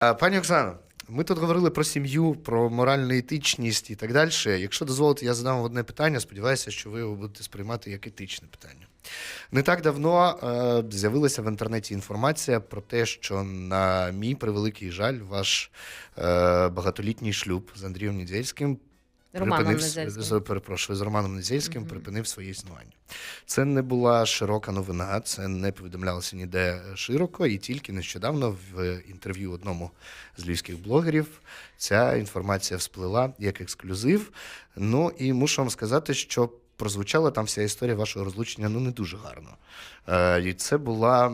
Пані Оксано, ми тут говорили про сім'ю, про моральну етичність і так далі. Якщо дозволите, я задам одне питання. Сподіваюся, що ви його будете сприймати як етичне питання. Не так давно е, з'явилася в інтернеті інформація про те, що на мій превеликий жаль, ваш е, багатолітній шлюб з Андрієм Недзельським Романом з- перепрошую, з Романом Недзельським Мгм. припинив своє існування. Це не була широка новина, це не повідомлялося ніде широко, і тільки нещодавно в інтерв'ю одному з львівських блогерів ця інформація всплила як ексклюзив. Ну і мушу вам сказати, що прозвучала там вся історія вашого розлучення ну не дуже гарно. Е, і це була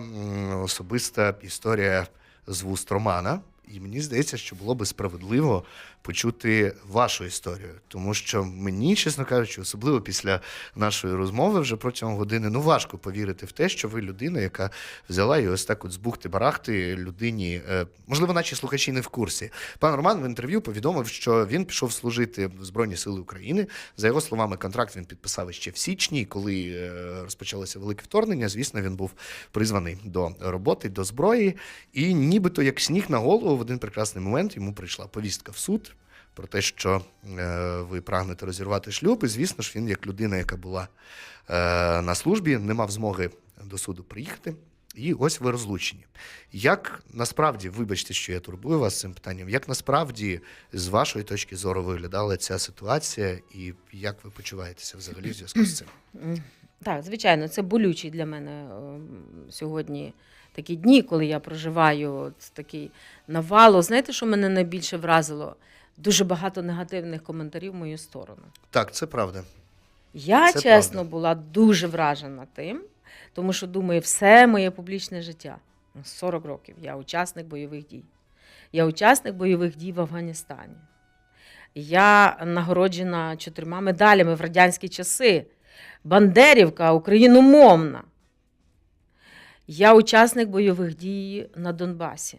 особиста історія з вуст Романа. І мені здається, що було би справедливо почути вашу історію, тому що мені, чесно кажучи, особливо після нашої розмови, вже протягом години, ну важко повірити в те, що ви людина, яка взяла і ось так от з бухти барахти людині. е, Можливо, наші слухачі не в курсі. Пан Роман в інтерв'ю повідомив, що він пішов служити в Збройні Сили України. За його словами, контракт він підписав ще в січні, коли е, розпочалося велике вторгнення. Звісно, він був призваний до роботи, до зброї, і нібито як сніг на голову в один прекрасний момент йому прийшла повістка в суд про те, що е, ви прагнете розірвати шлюб. І звісно ж, він, як людина, яка була е, на службі, не мав змоги до суду приїхати. І ось ви розлучені. Як насправді, вибачте, що я турбую вас цим питанням, як насправді з вашої точки зору виглядала ця ситуація, і як ви почуваєтеся взагалі в зв'язку з цим? Так, звичайно, це болючі для мене ем, сьогодні такі дні, коли я проживаю от такий навало. Знаєте, що мене найбільше вразило? Дуже багато негативних коментарів в мою сторону. Так, це правда. Я Це чесно правда. була дуже вражена тим, тому що думаю, все моє публічне життя. Ну, 40 років. Я учасник бойових дій. Я учасник бойових дій в Афганістані. Я нагороджена чотирма медалями в радянські часи. Бандерівка, україномовна. Я учасник бойових дій на Донбасі.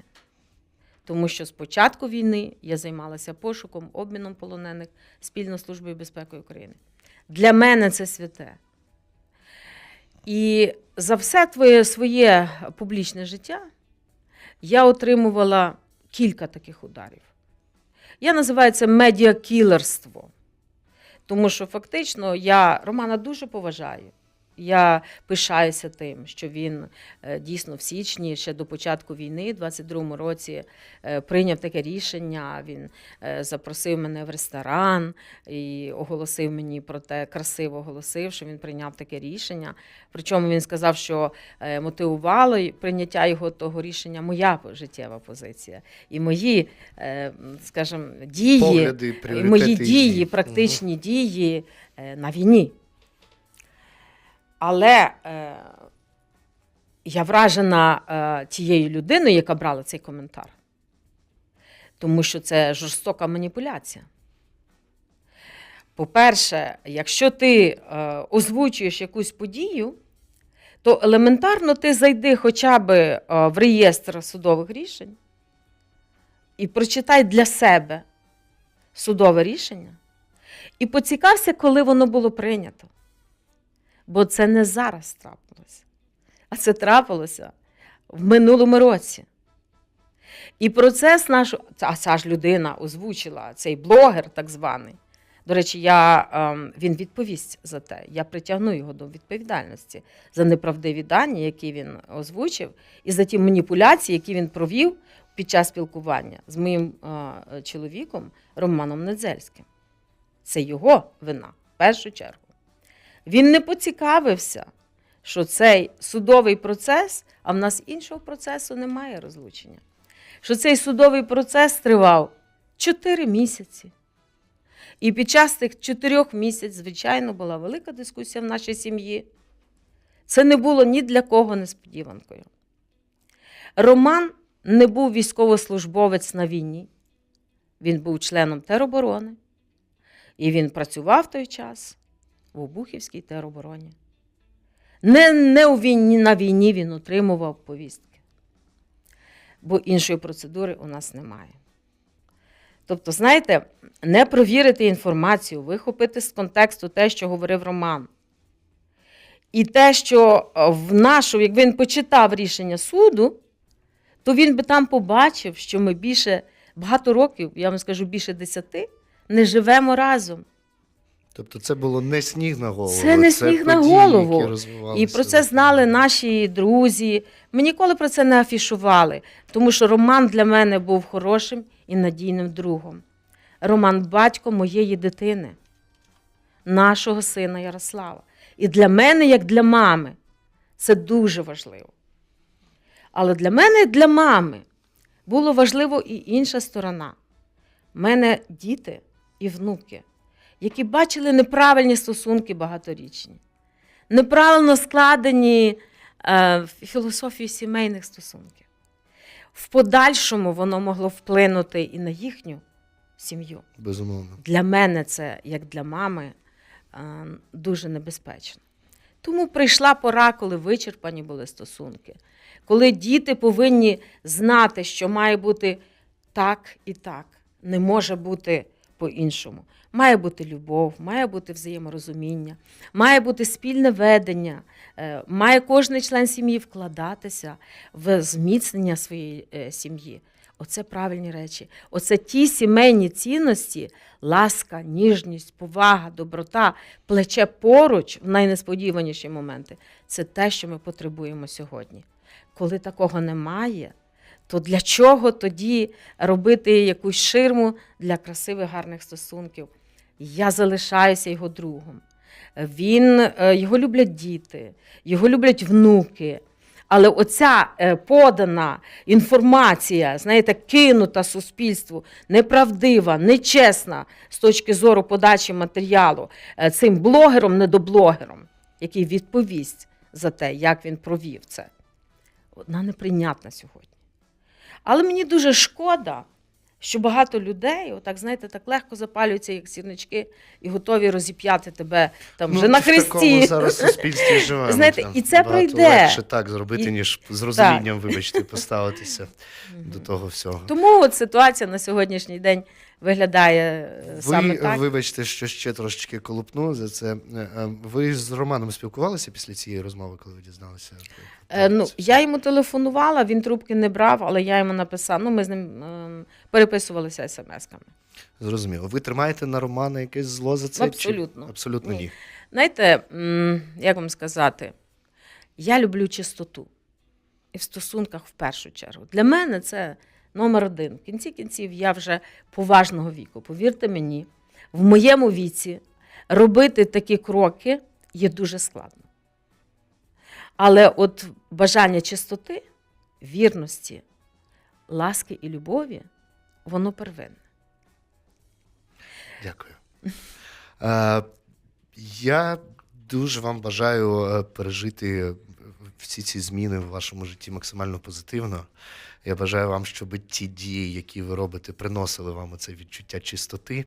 Тому що з початку війни я займалася пошуком, обміном полонених спільно з Службою безпеки України. Для мене це святе. І за все твоє своє публічне життя я отримувала кілька таких ударів. Я називаю це медіакілерство. Тому що фактично я Романа дуже поважаю. Я пишаюся тим, що він е, дійсно в січні, ще до початку війни, в 22-му році, е, прийняв таке рішення. Він е, запросив мене в ресторан і оголосив мені про те, красиво оголосив, що він прийняв таке рішення. Причому він сказав, що мотивувало прийняття його того рішення моя життєва позиція. І мої, скажімо, дії, Погляди, і мої дії, практичні дії е, на війні. Але е, я вражена е, тією людиною, яка брала цей коментар. Тому що це жорстока маніпуляція. По-перше, якщо ти е, озвучуєш якусь подію, то елементарно ти зайди хоча б е, в реєстр судових рішень і прочитай для себе судове рішення і поцікався, коли воно було прийнято. Бо це не зараз трапилося, а це трапилося в минулому році. І процес наш, а ця ж людина озвучила, цей блогер так званий. До речі, я, ем, він відповість за те. Я притягну його до відповідальності за неправдиві дані, які він озвучив, і за ті маніпуляції, які він провів під час спілкування з моїм е, чоловіком Романом Недзельським. Це його вина в першу чергу. Він не поцікавився, що цей судовий процес, а в нас іншого процесу немає розлучення. Що цей судовий процес тривав 4 місяці. І під час тих чотирьох місяців, звичайно, була велика дискусія в нашій сім'ї. Це не було ні для кого несподіванкою. Роман не був військовослужбовець на війні. Він був членом тероборони. І він працював той час в Обухівській теробороні. Не, не у війні, на війні він отримував повістки, бо іншої процедури у нас немає. Тобто, знаєте, не провірити інформацію, вихопити з контексту те, що говорив Роман. І те, що е, в нашу, як він почитав рішення суду, то він би там побачив, що ми більше багато років, я вам скажу більше десяти, не живемо разом. Тобто це було не сніг на голову. Це не сніг на голову. І про це знали наші друзі. Ми ніколи про це не афішували, тому що Роман для мене був хорошим і надійним другом. Роман батько моєї дитини, нашого сина Ярослава. І для мене, як для мами, це дуже важливо. Але для мене, для мами, було важливо і інша сторона. У мене діти і внуки, які бачили неправильні стосунки багаторічні, неправильно складені е, філософії сімейних стосунків. В подальшому воно могло вплинути і на їхню сім'ю. Безумовно. Для мене це, як для мами, е, дуже небезпечно. Тому прийшла пора, коли вичерпані були стосунки, коли діти повинні знати, що має бути так і так, не може бути по-іншому. Має бути любов, має бути взаєморозуміння, має бути спільне ведення, е, має кожен член сім'ї вкладатися в зміцнення своєї е, сім'ї. Оце правильні речі. Оце ті сімейні цінності, ласка, ніжність, повага, доброта, плече поруч в найнесподіваніші моменти. Це те, що ми потребуємо сьогодні. Коли такого немає, то для чого тоді робити якусь ширму для красивих гарних стосунків? Я залишаюся його другом. Він, е, його люблять діти, його люблять внуки. Але оця е, подана інформація, знаєте, кинута суспільству, неправдива, нечесна з точки зору подачі матеріалу е, цим блогером, недоблогером, який відповість за те, як він провів це, вона неприйнятна сьогодні. Але мені дуже шкода, що багато людей, отак, знаєте, так легко запалюються, як сірнички, і готові розіп'яти тебе там вже на Ну, В такому хресті. зараз суспільстві живемо. Знаєте, там і це пройде. легше так зробити, І- ніж з розумінням, вибачте, поставитися до того всього. Тому от ситуація на сьогоднішній день виглядає е, саме Ви так. вибачте, що ще трошечки колупну за це. Е, е, Ви з Романом спілкувалися після цієї розмови, коли ви дізналися? Е, ну, я йому телефонувала, він трубки не брав, але я йому написала. Ну, ми з ним е, переписувалися смс-ками. Зрозуміло. Ви тримаєте на Романа якесь зло за це? чи- Абсолютно. Абсолютно Ні. ні. Знаєте, як вам сказати, я люблю чистоту. І в стосунках в першу чергу. Для мене це номер один. В кінці кінців я вже поважного віку. Повірте мені, в моєму віці робити такі кроки є дуже складно. Але от бажання чистоти, вірності, ласки і любові, воно первинне. Дякую. Е, я дуже вам бажаю е, пережити всі ці зміни в вашому житті максимально позитивно. Я бажаю вам, щоб ті дії, які ви робите, приносили вам це відчуття чистоти.